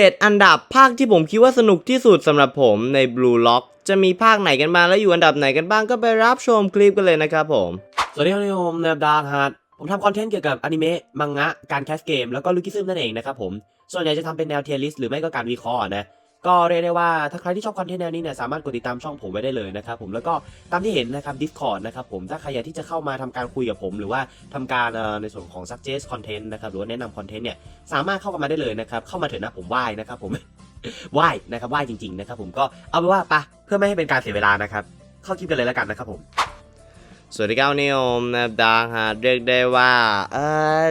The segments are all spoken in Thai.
7 อันดับภาคที่ผมคิดว่าสนุกที่สุดสำหรับผมใน Blue Lock จะมีภาคไหนกันบ้างและอยู่อันดับไหนกันบ้างก็ไปรับชมคลิปกันเลยนะครับผม สวัสดีครับผมเนบดาร์ฮาร์ดผมทำคอนเทนต์เกี่ยวกับอนิเมะ มังงะ การแคสเกม แล้วก็ลูกิซึมนั่นเองนะครับผม ส่วนใหญ่จะทำเป็นแนวเทียริสหรือไม่ก็การวิเคราะห์นะ ก็เรียกได้ว่าถ้าใครที่ชอบคอนเทนต์แนวนี้เนี่ยสามารถกดติดตามช่องผมไว้ได้เลยนะครับผมแล้วก็ตามที่เห็นนะครับ Discord นะครับผมถ้าใครอยากที่จะเข้ามาทำการคุยกับผมหรือว่าทำการในส่วนของ suggest content นะครับหรือว่าแนะนำคอนเทนต์เนี่ยสามารถเข้ากันมาได้เลยนะครับเข้ามาเถอะนะผมไหว้นะครับผมไหว้นะครับไหว้จริงๆนะครับผมก็เอาเป็นว่าปะเพื่อไม่ให้เป็นการเสียเวลานะครับเข้าคลิปกันเลยแล้วกันนะครับผมสวัสดีครับนิยมนับดังฮะเรียกได้ว่าเออ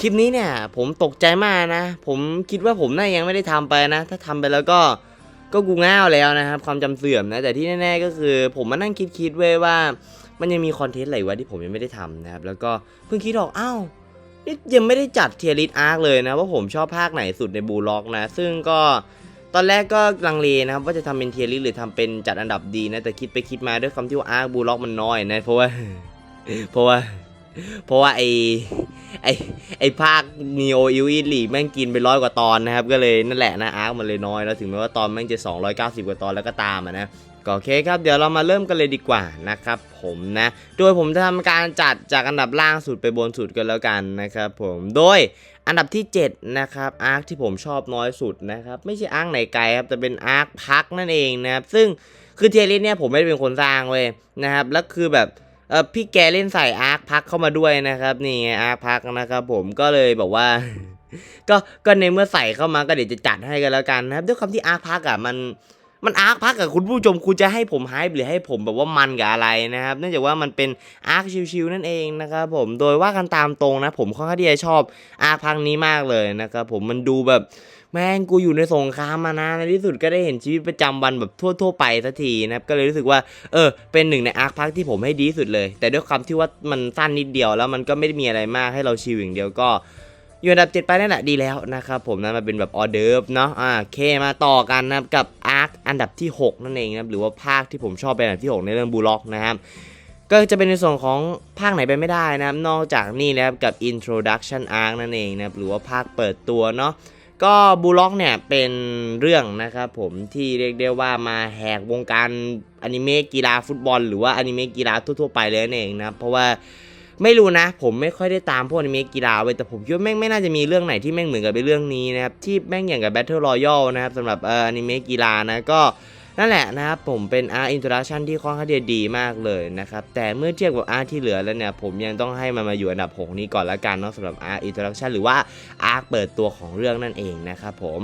คลิปนี้เนี่ยผมตกใจมากนะ ผมคิดว่าผมน่ายังไม่ได้ทำไปนะ ถ้าทำไปแล้วก็ก็กูง่าวแล้วนะครับ ความจำเสื่อมนะแต่ที่แน่ๆก็คือ ผมมานั่งคิดๆเว้ยว่า มันยังมีคอนเทนต์อะไรวะที่ผมยังไม่ได้ทำนะครับแล้วก็เพิ่งคิดออกอ้าวนี่ยังไม่ได้จัดเทียริสอาร์คเลยนะว่าผมชอบภาคไหนสุดในบูล็อกนะ ซึ่งก็ตอนแรกก็ลังเลนะครับว่าจะทำเป็นเทียริสหรือทำเป็นจัดอันดับดีนะแต่คิดไปคิดมาด้วยคำที่ว่าอาร์คบูล็อกมันน้อยนะเพราะว่า เพราะว่า เพราะว่าไอ ไอไอภาคนีโออิวอีลีแม่งกินไปร้อยกว่าตอนนะครับ ก็เลยนั่นแหละนะอาร์คมันเลยน้อยแล้วถึงแม้ว่าตอนแม่งจะ 290 กว่าตอนแล้วก็ตามนะก็โอเคครับ เดี๋ยวเรามาเริ่มกันเลยดีกว่านะครับผมนะ โดยผมจะทำการจัดจากอันดับล่างสุดไปบนสุดกันแล้วกันนะครับผม โดยอันดับที่ 7 นะครับอาร์คที่ผมชอบน้อยสุดนะครับ ไม่ใช่อาร์คไหนไกลครับ แต่เป็นอาร์คพักนั่นเองนะครับ ซึ่งคือเทียริสเนี่ยผมไม่ได้เป็นคนสร้างเว้ยนะครับ แล้วคือแบบ เออพี่แกเล่นใส่อาร์คพักเข้ามาด้วยนะครับ นี่อาร์คพักนะครับผมก็เลยบอกว่า ก็ก็ในเมื่อใส่เข้ามาก็เดี๋ยวจะจัดให้กันแล้วกันนะครับ ด้วยคำที่อาร์คพักอะมันมันอาร์คพักกับคุณผู้ชมคุณจะให้ผมไฮป์หรือให้ผมแบบว่ามันกับอะไรนะครับเนื่องจากว่ามันเป็นอาร์คชิวๆนั่นเองนะครับผมโดยว่ากันตามตรงนะ ผมค่อนข้างที่จะชอบอาร์คพังนี้มากเลยนะครับผมมันดูแบบ แม่งกูอยู่ในสงครามมานานในที่สุดก็ได้เห็นชีวิตประจำวันแบบทั่ว ๆ ไปสักทีนะครับก็เลยรู้สึกว่าเออเป็นหนึ่งในอาร์คพักที่ผมให้ดีสุดเลย แต่ด้วยความที่ว่ามันสั้นนิดเดียวแล้วมันก็ไม่ได้มีอะไรมากให้เราชิวอย่างเดียวก็อยู่อันดับเจ็ดไปนั่นแหละดีแล้วนะครับผมนะมาเป็นแบบออเดิร์ฟเนาะอ่าเคมาต่อกันนะครับกับอาร์คอันดับที่ 6 นั่นเองนะครับหรือว่าภาคที่ผมชอบเป็นอันดับที่ 6 ในเรื่องบูล็อกนะครับก็จะเป็นในส่วนของภาคไหนไปไม่ได้นะครับนอกจากนี่นะครับกับ introduction arc นั่นเองนะครับหรือว่าภาคเปิดตัวเนาะ ก็บูล็อกเนี่ยเป็นเรื่องนะครับผมที่เรียกได้ว่ามาแหกวงการอนิเมะกีฬาฟุตบอล หรือว่าอนิเมะกีฬาทั่วๆไปเลยนั่นเองนะเพราะว่าไม่รู้นะ ผมไม่ค่อยได้ตามพวกอนิเมะกีฬาเว้แต่ผมคิดว่าแม่งไม่น่าจะมีเรื่องไหนที่แม่งเหมือนกับเป็นเรื่องนี้นะครับที่แม่งอย่างกับ Battle Royale นะครับสำหรับเอ่ออนิเมะกีฬานะก็ นั่นแหละนะครับผมเป็น R Introduction ที่ค่อนข้างจะดีมากเลยนะครับแต่เมื่อเทียบกับ R ที่เหลือแล้วเนี่ยผมยังต้องให้มันมาอยู่อันดับ 6 นี้ก่อนละกันเนาะสำหรับ R Introduction หรือว่า R เปิดตัวของเรื่องนั่นเองนะครับผม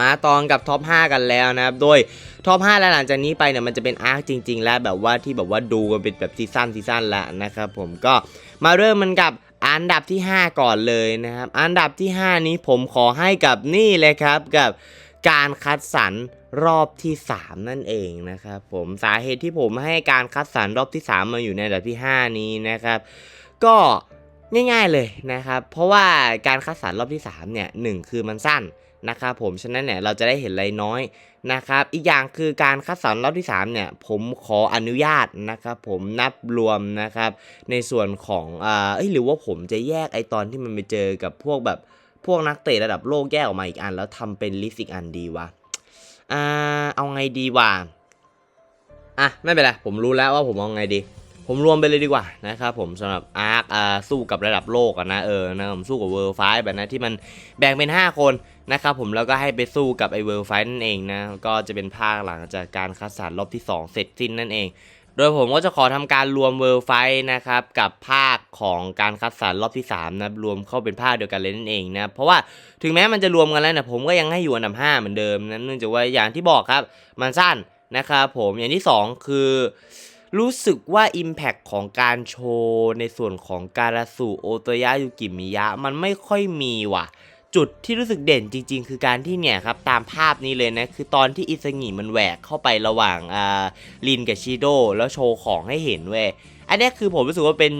มาตอนกับท็อป 5 กันแล้วนะครับ โดยท็อป 5 แล้วหลังจากนี้ไปเนี่ยมันจะเป็นอาร์คจริง ๆ แล้วแบบว่าที่แบบว่าดูกันเป็นแบบซีซั่นซีซั่นละนะครับผมก็มาเริ่มมันกับอันดับที่ 5 ก่อนเลยนะครับ อันดับที่ 5 นี้ผมขอให้กับนี่เลยครับกับการคัดสรร รอบที่ 3 นั่นเองนะครับผมสาเหตุที่ผมให้การคัดสรรรอบที่ 3 มาอยู่ในอันดับที่ 5 นี้นะครับ ก็ง่ายๆเลยนะครับ เพราะว่าการคัดสรรรอบที่ 3 เนี่ยหนึ่งคือมันสั้นนะครับผมฉะนั้นเนี่ยเราจะได้เห็นอะไรน้อยนะครับ อีกอย่างคือการคัดสรรรอบที่ 3 เนี่ย ผมขออนุญาตนะครับ ผมนับรวมนะครับ ในส่วนของอ่าเอ้ยหรือว่าผมจะแยกไอตอนที่มันไปเจอกับพวกแบบพวกนักเตะระดับโลกแยกออกมาอีกอัน แล้วทำเป็นลิสต์อีกอันดีวะ อ่าเอาไงดีวะอะไม่เป็นไรผมรู้แล้วว่าผมเอาไงดี ผมรวมไปเลยดีกว่านะครับผมสำหรับอาร์คอ่าสู้กับระดับโลกนะเออนะผมสู้กับเวิร์ไฟแบบนั้นที่มันแบ่งเป็น 5 คนนะครับผมแล้วก็ให้ไปสู้กับไอเวิร์ไฟนั่นเองนะก็จะเป็นภาคหลังจากการคัดสรรรอบที่ 2 เสร็จสิ้นนั่นเอง โดยผมก็จะขอทำการรวมเวิร์ไฟนะครับกับภาคของการคัดสรรรอบที่3นะรวมเข้าเป็นภาคเดียวกันเลยนั่นเองนะเพราะว่าถึงแม้มันจะรวมกันแล้วนะผมก็ยังให้อยู่อันดับ5เหมือนเดิมนะเนื่องจากว่าอย่างที่บอกครับมันสั้นนะครับผมอย่างที่ 2 คือรู้สึกว่า Impact ของการโชว์ในส่วนของการาสุโอโตยะยุกิมิยะ มันไม่ค่อยมีว่ะ จุดที่รู้สึกเด่นจริง ๆ คือการที่เนี่ยครับตามภาพนี้เลยนะ คือตอนที่อิซางิมันแหวกเข้าไประหว่างอ่าลินกับชิโดแล้วโชว์ของให้เห็นเว้ยอันเนี้ยคือผมรู้สึกว่าเป็น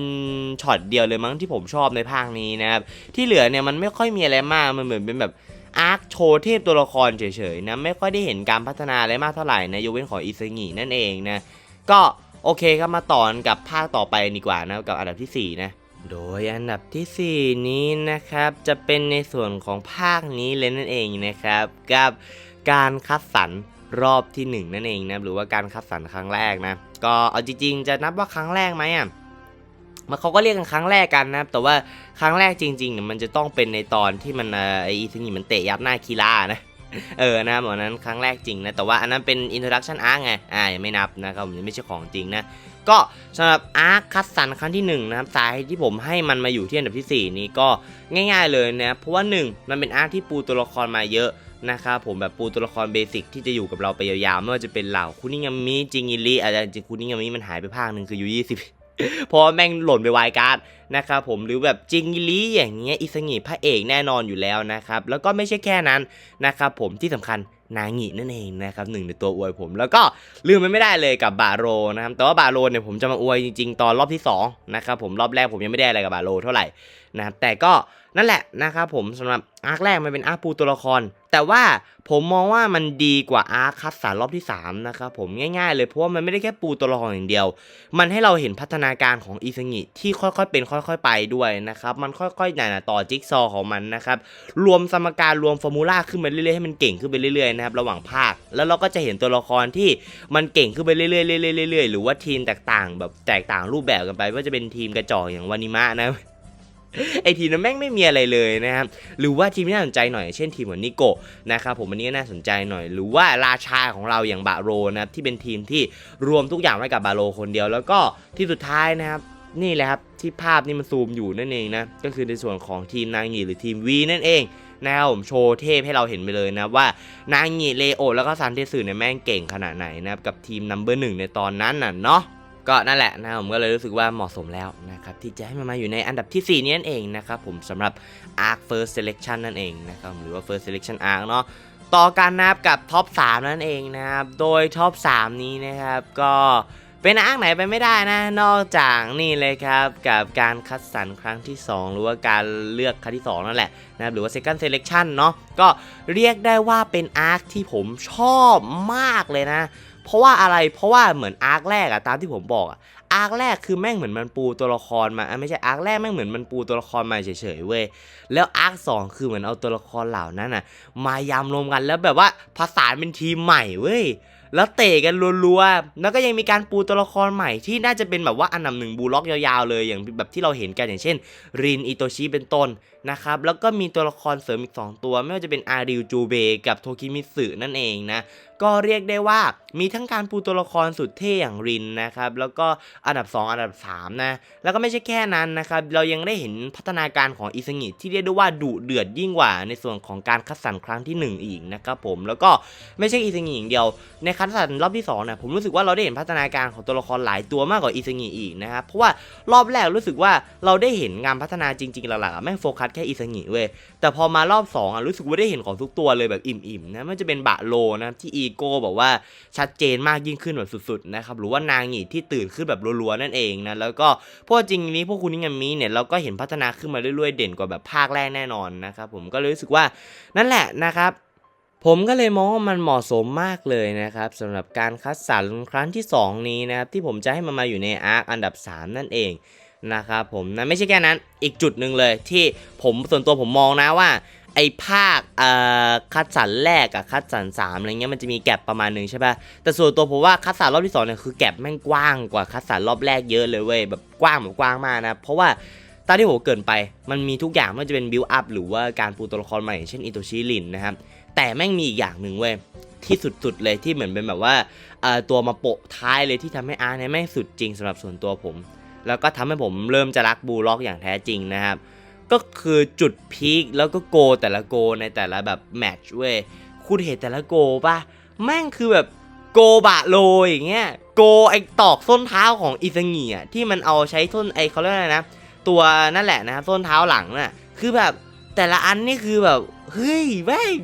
ช็อตเดียวเลยมั้งที่ผมชอบในภาคนี้นะครับ ที่เหลือเนี่ยมันไม่ค่อยมีอะไรมากมันเหมือนเป็นแบบอาร์คโชว์เทพตัวละครเฉยๆนะไม่ค่อยได้เห็นการพัฒนาอะไรมากเท่าไหร่นะยกเว้นของอิซางินั่นเองนะก็โอเคครับมาต่อกันกับภาคต่อไปดีกว่านะกับอันดับที่4นะ โดยอันดับทีสี่ 4 นี้นะครับจะเป็นในส่วนของภาคนี้เลยนั่นเองนะครับ กับการคัดสรรรอบที่ 1 นั่นเองนะหรือว่าการคัดสรรครั้งแรกนะก็เอาจริงๆ จะนับว่าครั้งแรกไหมอะมันเขาก็เรียกกันครั้งแรกกันนะแต่ว่าครั้งแรกจริงๆเนี่ยมันจะต้องเป็นในตอนที่มันเอ่อไออีซึงิมันเตะยับหน้าคีรานะเออนะเหมือนนั้นครั้งแรกจริงนะแต่ว่าอันนั้นเป็น introduction arc ไงอ่ายังไม่นับนะครับผมยังไม่ใช่ของจริงนะ ก็สำหรับอาร์คคัสสันครั้งที่1นะครับสาเหตุที่ผมให้มันมาอยู่ที่อันดับทีสี่ 4 นี้ก็ง่าย ๆเลยนะเพราะว่า 1 มันเป็นอาร์คที่ปูตัวละครมาเยอะนะครับผมแบบปูตัวละครเบสิกที่จะอยู่กับเราไปยาวๆไม่ว่าจะเป็นเหล่าคุนิงามิจิงิริอาจจะจริงคุนิงามิมันหายไปภาคหนึ่งคืออยู่20เพราะว่าแม่งหล่นไปวายการ์ดนะครับผมหรือแบบจิงิริอย่างเงี้ยอิสงิพระเอกแน่นอนอยู่แล้วนะครับแล้วก็ไม่ใช่แค่นั้นนะครับผมที่สำคัญ นางินั่นเองนะครับหนึ่งในตัวอวยผม แล้วก็ลืมมันไม่ได้เลยกับบาโรนะครับแต่ว่าบาโรเนี่ยผมจะมาอวยจริงๆ ตอนรอบที่2นะครับผมรอบแรกผมยังไม่ได้อะไรกับบาโรเท่าไหร่นะครับแต่ก็นั่นแหละนะครับผมสำหรับอาร์คแรกมันเป็นอาร์คปูตัวละคร แต่ว่าผมมองว่ามันดีกว่าอาร์คคัสสารรอบที่3นะครับผมง่ายๆเลยเพราะว่ามันไม่ได้แค่ปูตัวละครอย่างเดียว มันให้เราเห็นพัฒนาการของอีซึงิที่ค่อยๆเป็นค่อยๆไปด้วยนะครับมันค่อยๆไหนต่อจิ๊กซอของมันนะครับรวมสมการรวมฟอร์มูลาขึ้นไปเรื่อยๆให้มันเก่งขึ้นไปเรื่อยๆนะครับระหว่างภาค แล้วเราก็จะเห็นตัวละครที่มันเก่งขึ้นไปเรื่อยๆเรื่อยๆเรื่อยๆหรือว่าทีมแตกต่างแบบแตกต่างรูปแบบกันไปว่าจะเป็นทีมกระจอกอย่างวานิมะนะ ไอทีมนั้นแม่งไม่มีอะไรเลยนะครับหรือว่าทีมที่น่าสนใจหน่อย เช่นทีมเหมือนนิโกะนะครับผมอันนี้ก็น่าสนใจหน่อย หรือว่าราชาของเราอย่างบาโรนะครับที่เป็นทีมที่รวมทุกอย่างไว้กับบาโรคนเดียว แล้วก็ที่สุดท้ายนะครับนี่แหละครับที่ภาพนี่มันซูมอยู่นั่นเองนะก็คือในส่วนของทีมนางหีหรือทีมวีนั่นเองนะครับผมโชว์เทพให้เราเห็นไปเลยนะว่านางหีเลโอ แล้วก็ซันเทสึเนี่ยแม่งเก่งขนาดไหนนะครับกับทีมนัมเบอร์หนึ่งในตอนนั้นน่ะเนาะ ก็นั่นแหละนะผมก็เลยรู้สึกว่าเหมาะสมแล้วนะครับที่จะให้มันมาอยู่ในอันดับทีสี่ 4 นี้นั่นเองนะครับผมสำหรับ Arc First Selection นั่นเองนะครับหรือว่า First Selection Arc เนาะต่อการนับกับท็อป3นั่นเองนะครับโดยท็อป3 นี้นะครับก็เป็นอาร์คไหนไปไม่ได้นะ นอกจากนี่เลยครับ กับการคัดสรรครั้งที่ 2 หรือว่าการเลือกครั้งที่ 2 นั่นแหละนะครับหรือว่า Second Selection เนาะก็เรียกได้ว่าเป็นอาร์คที่ผมชอบมากเลยนะ เพราะว่าอะไรเพราะว่าเหมือนอาร์คแรกอะตามที่ผมบอกอะอาร์คแรกคือแม่งเหมือนมันปูตัวละครมาไม่ใช่อาร์คแรกแม่งเหมือนมันปูตัวละครมาเฉยๆเว้ยแล้วอาร์คสองคือเหมือนเอาตัวละครเหล่านั้นอะมายำรวมกันแล้วแบบว่าผสานเป็นทีมใหม่เว้ยแล้วเตะกันรัวๆ แล้วก็ยังมีการปูตัวละครใหม่ที่น่าจะเป็นแบบว่าอันดับหนึ่งบูล็อกยาวๆเลยอย่างแบบที่เราเห็นกันอย่างเช่น รินอิโตชิเป็นต้นนะครับ แล้วก็มีตัวละครเสริมอีก 2 ตัว ไม่ว่าจะเป็นอาริวจูเบกับโทคิมิสึนั่นเองนะ ก็เรียกได้ว่ามีทั้งการปูตัวละครสุดเท่อย่างรินนะครับแล้วก็อันดับ 2 อันดับ3นะแล้วก็ไม่ใช่แค่นั้นนะครับเรายังได้เห็นพัฒนาการของอิสงิที่เรียกได้ว่าดุเดือดยิ่งกว่า ในส่วนของการคัดสรรครั้งที่ 1 อีกนะครับผมแล้วก็ไม่ใช่อิสงิอย่างเดียว ในคัดสรรรอบที่2นะผมรู้สึกว่าเราได้เห็นพัฒนาการของตัวละครหลายตัวมากกว่าอิสงิอีกนะครับเพราะว่ารอบแรกรู้สึกว่าเราได้เห็นงานพัฒนาจริงๆหลักๆอะแม่งโฟกัสแค่อิสงิเว้ยแต่พอมารอบ2อะรู้สึกว่าได้เห็นของทุกตัวเลยแบบอิ่มๆนะไมันจะเป็นบะโลนะที่อีโก้บอกว่าชัดเจนมากยิ่งขึ้นแบบสุดๆนะครับหรือว่านางหงีที่ตื่นขึ้นแบบรัวๆนั่นเองนะแล้วก็พวกจริงนี้พวกคุณนิงามีเนี่ยเราก็เห็นพัฒนาขึ้นมาเรื่อยๆเด่นกว่าแบบภาคแรกแน่นอนนะครับผมก็เลยรู้สึกว่านั่นแหละนะครับผมก็เลยมองว่ามันเหมาะสมมากเลยนะครับสำหรับการคัดสรรครั้งที่ 2 นี้นะครับที่ผมจะให้มันมาอยู่ในอาร์คอันดับ 3 นั่นเองนะครับผมนะไม่ใช่แค่นั้นอีกจุดหนึ่งเลยที่ผมส่วนตัวผมมองนะว่า ไอภาคเอ่อคัดสรรแรกกับคัดสรรสามอะไรเงี้ยมันจะมีแก็บประมาณหนึ่งใช่ป่ะแต่ส่วนตัวผมว่าคัดสรรรอบที่สองเนี่ยคือแก็บแม่งกว้างกว่าคัดสรรรอบแรกเยอะเลยเว้ยแบบกว้างแบบกว้างมากนะเพราะว่าตามที่ผมเกินไปมันมีทุกอย่างไม่ว่าจะเป็นบิวอัพหรือว่าการปูตัวละครใหม่อย่างเช่นอิโตชิรินนะครับแต่แม่งมีอีกอย่างหนึ่งเว้ยที่สุดๆเลยที่เหมือนเป็นแบบว่าตัวมาโปะท้ายเลยที่ทำให้อาร์เนี่ยแม่งสุดจริงสำหรับส่วนตัวผม แล้วก็ทำให้ผมเริ่มจะรักบูล็อกอย่างแท้จริงนะครับ ก็คือจุดพีคแล้วก็โกแต่ละโกในแต่ละแบบแมตช์เว้ยคุณเห็นแต่ละโกป่ะแม่งคือแบบโกบะโลอย่างเงี้ยโกไอตอกส้นเท้าของอิซางิอะที่มันเอาใช้ส้นไอเขาเรียกอะไรนะ ตัวนั่นแหละนะครับส้นเท้าหลังน่ะคือแบบแต่ละอันนี่คือแบบเฮ้ยแม่ง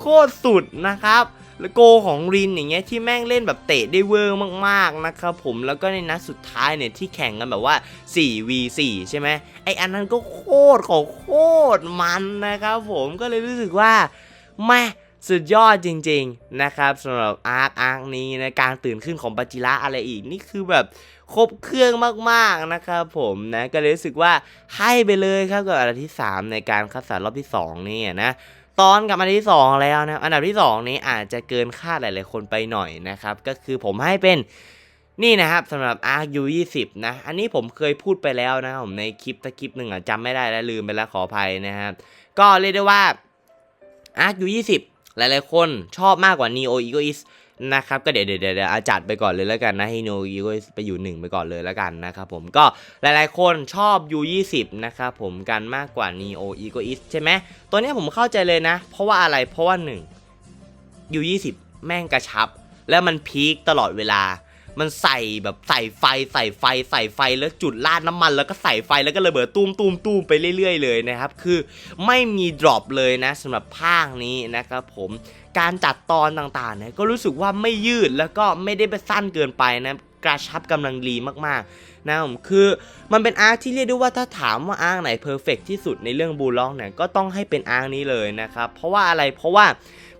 โคตรสุดนะครับ แล้วโกของรินอย่างเงี้ยที่แม่งเล่นแบบเตะได้เวอร์มากๆนะครับผมแล้วก็ในนัดสุดท้ายเนี่ยที่แข่งกันแบบว่า 4v4 ใช่ไหมไออันนั้นก็โคตรของโคตรมันนะครับผมก็เลยรู้สึกว่าแม่สุดยอดจริง ๆ นะครับสำหรับอาร์คอาร์คนี้นะการตื่นขึ้นของปาจิระอะไรอีกนี่คือแบบครบเครื่องมากๆนะครับผมนะก็เลยรู้สึกว่าให้ไปเลยครับกับอันดับที่ 3 ในการคัดสรรรอบที่ 2 นี่นะ ตอนกับอันดับที่ 2 แล้วนะอันดับที่ 2 นี้อาจจะเกินคาดหลายๆคนไปหน่อยนะครับ ก็คือผมให้เป็นนี่นะครับสำหรับ Arc U20 นะ อันนี้ผมเคยพูดไปแล้วนะผมในคลิปตะคลิปหนึ่งอะจำไม่ได้แล้วลืมไปแล้วขออภัยนะครับ ก็เรียกได้ว่า Arc U20 หลายๆคนชอบมากกว่า Neo Egoist นะครับก็เดี๋ยวเดี๋ยวเดี๋ยวอาจัดไปก่อนเลยแล้วกันนะให้ Neo Egoist ไปอยู่หนึ่งไปก่อนเลยแล้วกันนะครับผมก็หลายๆคนชอบ U20 นะครับผมกันมากกว่า Neo Egoist ใช่ไหมตัวนี้ผมเข้าใจเลยนะ เพราะว่าอะไรเพราะว่าหนึ่ง U20 แม่งกระชับ แล้วมันพีคตลอดเวลามันใส่แบบใส่ไฟใส่ไฟใส่ไฟแล้วจุดลาดน้ำมัน แล้วก็ใส่ไฟแล้วก็ระเบิดตุ้มตุ้มตุ้มไปเรื่อย ๆ เลยนะครับ คือไม่มีดรอปเลยนะสำหรับภาคนี้นะครับผม การจัดตอนต่างๆเนี่ยก็รู้สึกว่าไม่ยืดแล้วก็ไม่ได้ไปสั้นเกินไปนะกระชับกำลังดีมากๆนะผมคือมันเป็นอาร์ที่เรียกได้ว่าถ้าถามว่าอาร์ไหนเพอร์เฟกที่สุดในเรื่องบูล็อกเนี่ยก็ต้องให้เป็นอาร์นี้เลยนะครับเพราะว่าอะไรเพราะว่า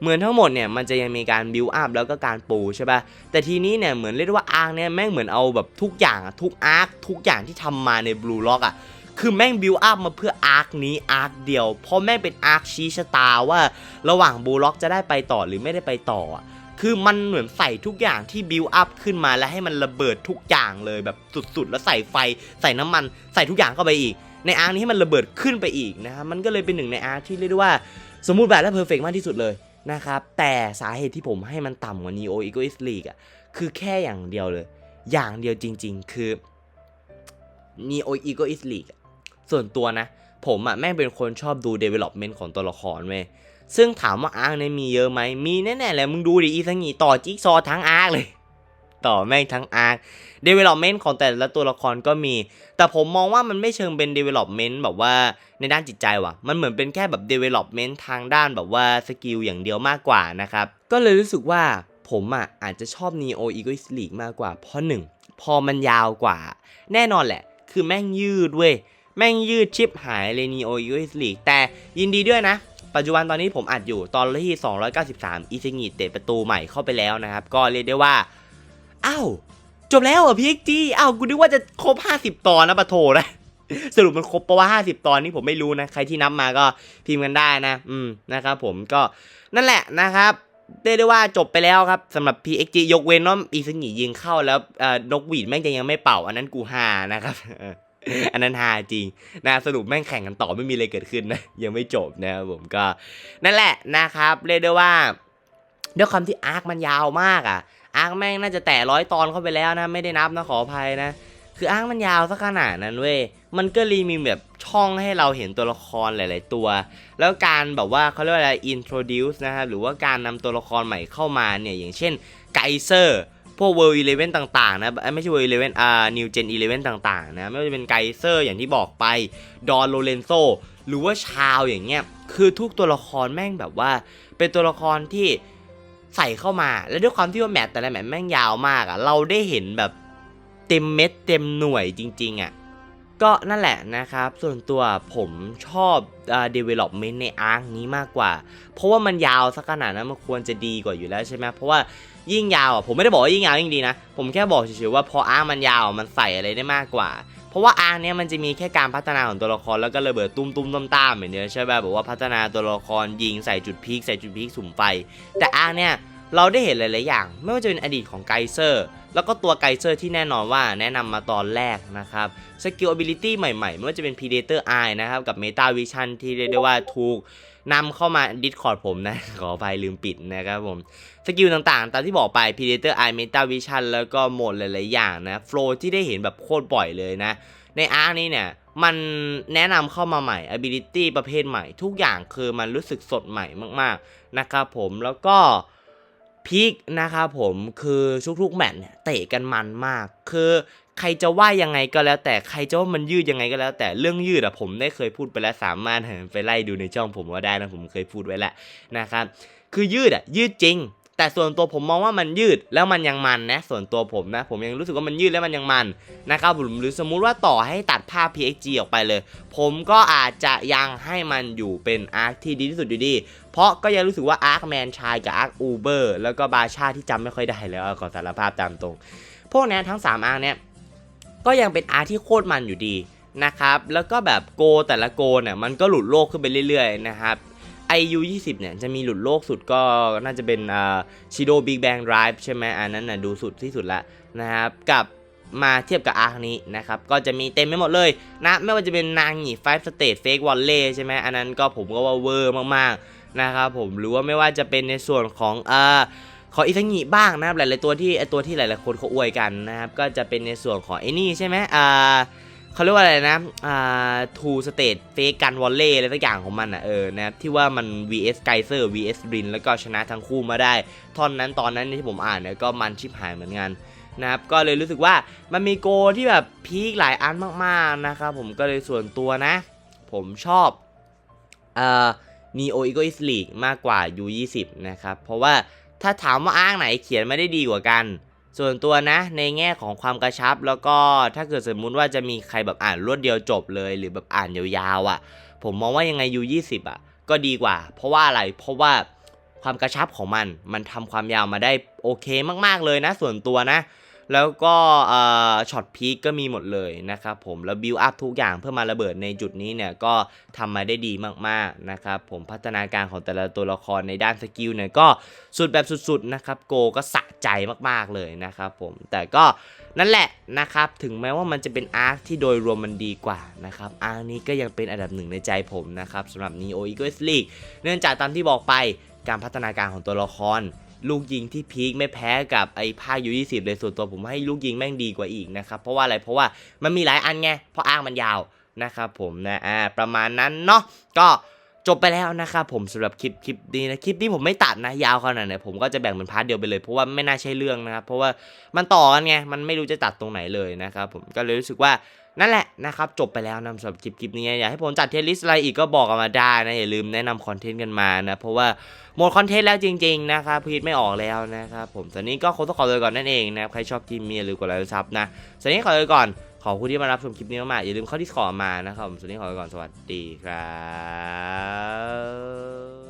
เหมือนทั้งหมดเนี่ยมันจะยังมีการบิวอัพแล้วก็การปูใช่ปะ่ะแต่ทีนี้เนี่ยเหมือนเรียกว่าอาร์เนี่ยแม่งเหมือนเอาแบบทุกอย่างทุกอาร์ทุกอย่างที่ทำมาในบลูล็อกอะ คือแม่งบิวอัพมาเพื่ออาร์คนี้อาร์คเดียว เพราะแม่งเป็นอาร์คชี้ชะตาว่า ระหว่างบูล็อกจะได้ไปต่อหรือไม่ได้ไปต่ออะคือมันเหมือนใส่ทุกอย่างที่บิวอัพขึ้นมาแล้วให้มันระเบิดทุกอย่างเลยแบบสุดๆ แล้วใส่ไฟใส่น้ำมันใส่ทุกอย่างเข้าไปอีก ในอาร์คนี้ให้มันระเบิดขึ้นไปอีกนะครับมันก็เลยเป็นหนึ่งในอาร์คที่เรียกได้ว่าสมบูรณ์แบบและเพอร์เฟกมากที่สุดเลยนะครับแต่สาเหตุที่ผมให้มันต่ำกว่า Neo Egoist League อะคือแค่อย่างเดียวเลย อย่างเดียวจริง ๆ คือ Neo Egoist League อะ ส่วนตัวนะ ผมอะแม่งเป็นคนชอบดู development ของตัวละครเว้ยซึ่งถามว่าอาร์คเนี่ยมีเยอะไหมมีแน่ๆแหละมึงดูดิอีสังหีต่อจิ๊กซอทั้งอาร์คเลย ต่อแม่งทั้งอาร์ค development ของแต่ละตัวละครก็มี แต่ผมมองว่ามันไม่เชิงเป็น development แบบว่าในด้านจิตใจว่ะ มันเหมือนเป็นแค่แบบ development ทางด้านแบบว่าสกิลอย่างเดียวมากกว่านะครับ ก็เลยรู้สึกว่าผมอะอาจจะชอบ Neo Egoist League มากกว่า เพราะหนึ่งพอมันยาวกว่า แน่นอนแหละ คือแม่งยืดเว้ย แม่งยืดชิปหายเลย Neo Egoist League แต่ยินดีด้วยนะ ปัจจุบันตอนนี้ผมอัดอยู่ตอนที่ 293อีซิงิเตะประตูใหม่เข้าไปแล้วนะครับ ก็เรียกได้ว่า อ้าวจบแล้วเหรอพีเอ็กจีอ้าวกูนึกว่าจะครบ 50 ตอนนะปะโถนะสรุปมันครบปะว่า 50 ตอนนี้ผมไม่รู้นะ ใครที่นับมาก็พิมพ์กันได้นะ อืมนะครับผมก็นั่นแหละนะครับเรียกได้ว่าจบไปแล้วครับสำหรับ PXG ยกเว้นว่าอีซึงิยิงเข้าแล้วนกหวีดแม่งจะยังไม่เป่า อันนั้นกูฮานะครับ อันนั้นฮาจริงนะสรุปแม่งแข่งกันต่อไม่มีอะไรเกิดขึ้นนะยังไม่จบนะครับผมก็นั่นแหละนะครับเรียกได้ว่าด้วยความที่อาร์คมันยาวมากอะ อาร์คแม่งน่าจะแต่ร้อยตอนเข้าไปแล้วนะ ไม่ได้นับนะขออภัยนะ คืออาร์คมันยาวสักขนาดนั้นเว้ย มันก็เลยมีแบบช่องให้เราเห็นตัวละครหลาย ๆ ตัว แล้วการแบบว่าเขาเรียกว่าอะไร introduce นะครับ หรือว่าการนำตัวละครใหม่เข้ามาเนี่ย อย่างเช่นไกเซอร์ พวก World Eleven ต่างๆนะไม่ใช่ World Eleven อ่า New Gen Eleven ต่างๆนะไม่ว่าจะเป็นไกเซอร์อย่างที่บอกไปดอนโลเรนโซหรือว่าชาวอย่างเงี้ยคือทุกตัวละครแม่งแบบว่า เป็นตัวละครที่ใส่เข้ามา แล้วด้วยความที่ว่าแมตช์แต่ละแมตช์แม่งยาวมากอะ่ะเราได้เห็นแบบเต็มเม็ดเต็มหน่วยจริงๆอะ่ะก็นั่นแหละนะครับ ส่วนตัวผมชอบอ่า development ในอาร์คนี้มากกว่า เพราะว่ามันยาวสักขนาดนั้นมันควรจะดีกว่าอยู่แล้วใช่ไหมเพราะว่า ยิ่งยาวอะผมไม่ได้บอกว่ายิ่งยาวยิ่งดีนะ ผมแค่บอกเฉยๆว่าพออาร์มันยาวมันใส่อะไรได้มากกว่า เพราะว่าอาร์เนี้ยมันจะมีแค่การพัฒนาของตัวละครแล้วก็ระเบิดตุ้มตุ้มต้มตามอนเนี้ยใช่ไหมแบบว่าพัฒนาตัวละครยิงใส่จุดพีคใส่จุดพีคสุ่มไฟ แต่อาร์เนี้ย เราได้เห็นหลาย ๆ อย่าง ไม่ว่าจะเป็นอดีตของไกเซอร์ แล้วก็ตัวไกเซอร์ที่แน่นอนว่าแนะนำมาตอนแรกนะครับสกิล ability ใหม่ ๆ ไม่ว่าจะเป็น Predator Eye นะครับ กับ Meta Vision ที่เรียกได้ว่าถูกนำเข้ามา Discord ผมนะ ขออภัยลืมปิดนะครับผม สกิลต่าง ๆ ตามที่บอกไป Predator Eye Meta Vision แล้วก็โหมดหลาย ๆ อย่างนะ Flow ที่ได้เห็นแบบโคตรบ่อยเลยนะ ในอาร์คนี้เนี่ยมันแนะนำเข้ามาใหม่ ability ประเภทใหม่ ทุกอย่างคือมันรู้สึกสดใหม่มาก ๆ นะครับผมแล้วก็ พีคนะครับผมคือทุกๆแมตช์เนี่ยเตะกันมันมาก คือใครจะว่ายังไงก็แล้ว แต่ใครจะว่ามันยืดยังไงก็แล้ว แต่เรื่องยืดอะผมได้เคยพูดไปแล้วสามารถไปไล่ดูในช่องผมว่าได้นะผมเคยพูดไว้แล้วนะครับคือยืดอะยืดจริง แต่ส่วนตัวผมมองว่ามันยืดแล้วมันยังมันนะส่วนตัวผมนะ ผมยังรู้สึกว่ามันยืดแล้วมันยังมันนะครับผมหรือสมมุติว่าต่อให้ตัดภาพ PXG ออกไปเลย ผมก็อาจจะยังให้มันอยู่เป็นอาร์คที่ดีที่สุดอยู่ดีเพราะก็ยังรู้สึกว่าอาร์คแมนชายกับอาร์คอูเบอร์แล้วก็บาชาที่จำไม่ค่อยได้แล้วขอสารภาพตามตรง พวกนี้ทั้ง 3 อาร์คเนี้ยก็ยังเป็นอาร์คที่โคตรมันอยู่ดีนะครับ แล้วก็แบบโกแต่ละโกเนี่ยมันก็หลุดโลกขึ้นไปเรื่อยๆนะครับ IU 20 เนี่ย จะมีหลุดโลกสุดก็น่าจะเป็นอ่าชิโดบิ๊กแบงไดรฟ์ใช่ไหมอันนั้นน่ะดูสุดที่สุดละนะครับ กับมาเทียบกับอาร์คนี้นะครับ ก็จะมีเต็มไปหมดเลยนะ ไม่ว่าจะเป็นนางหนีไฟสเตทเฟกวอลเล่ใช่ไหมอันนั้นก็ผมก็ว่าเวอร์มากๆนะครับผมหรือว่าไม่ว่าจะเป็นในส่วนของอ่าขออีกสักหนีบ้างนะครับหลายๆตัวที่ไอตัวที่หลายๆคนเขาอวยกันนะครับก็จะเป็นในส่วนของไอ้นี่ใช่ไหมอ่า เขาเรียกว่าอะไรนะอ่าทูสเตทเฟกันวอลเล่อะไรสักอย่างของมันอะเออนะครับที่ว่ามัน vs ไกเซอร์ vs รินแล้วก็ชนะทั้งคู่มาได้ ท่อนนั้นตอนนั้นที่ผมอ่านเนี่ยก็มันชิบหายเหมือนกันนะครับก็เลยรู้สึกว่ามันมีโกที่แบบพีคหลายอันมากๆนะครับผมก็เลยส่วนตัวนะ ผมชอบเอ่อ Neo Egoist League มากกว่า U20 นะครับ เพราะว่าถ้าถามว่าอ้างไหนเขียนไม่ได้ดีกว่ากัน ส่วนตัวนะในแง่ของความกระชับ แล้วก็ถ้าเกิดสมมุติว่าจะมีใครแบบอ่านรวดเดียวจบเลย หรือแบบอ่านยาวๆอะ่ะ ผมมองว่ายังไง U20 อะก็ดีกว่า เพราะว่าอะไรเพราะว่าความกระชับของมัน มันทำความยาวมาได้โอเคมากๆเลยนะ ส่วนตัวนะ แล้วก็ช็อตพีคก็มีหมดเลยนะครับผมแล้วบิวอัพทุกอย่างเพื่อมาระเบิดในจุดนี้เนี่ยก็ทำมาได้ดีมากๆนะครับผมพัฒนาการของแต่ละตัวละครในด้านสกิลเนี่ยก็สุดแบบสุดๆนะครับโกก็สะใจมากๆเลยนะครับผมแต่ก็นั่นแหละนะครับถึงแม้ว่ามันจะเป็นอาร์คที่โดยรวมมันดีกว่านะครับอาร์คนี้ก็ยังเป็นอันดับหนึ่งในใจผมนะครับสำหรับ Neo Egoist League เนื่องจากตามที่บอกไปการพัฒนาการของตัวละคร ลูกยิงที่พีคไม่แพ้กับไอ้ภาคยูยี่สิบเลยส่วนตัวผมให้ลูกยิงแม่งดีกว่าอีกนะครับเพราะว่าอะไรเพราะว่ามันมีหลายอันไงเพราะอ้างมันยาวนะครับผมนะอ่าประมาณนั้นเนาะก็จบไปแล้วนะครับผมสำหรับคลิปคลิปนี้นะคลิปนี้ผมไม่ตัดนะยาวขนาดไหนผมก็จะแบ่งเป็นพาร์ทเดียวไปเลยเพราะว่าไม่น่าใช่เรื่องนะครับเพราะว่ามันต่อกันไงมันไม่รู้จะตัดตรงไหนเลยนะครับผมก็เลยรู้สึกว่า นั่นแหละนะครับ จบไปแล้วนะสำหรับคลิปคลิปนี้อยากให้ผมจัดเทสลิสอะไรอีกก็บอกกันมาได้นะอย่าลืมแนะนำคอนเทนต์กันมานะ เพราะว่าหมดคอนเทนต์แล้วจริง ๆ นะครับพีทไม่ออกแล้วนะครับผมตอนนี้ก็คงต้องขอตัวก่อนนั่นเองนะครับใครชอบกินเมียหรือกดไลค์ซับนะส่วนนี้ขอตัวก่อนขอบคุณที่มารับชมคลิปนี้มากๆอย่าลืมเข้าที่ขอมานะครับผมส่วนนี้ขอตัวก่อนสวัสดีครับ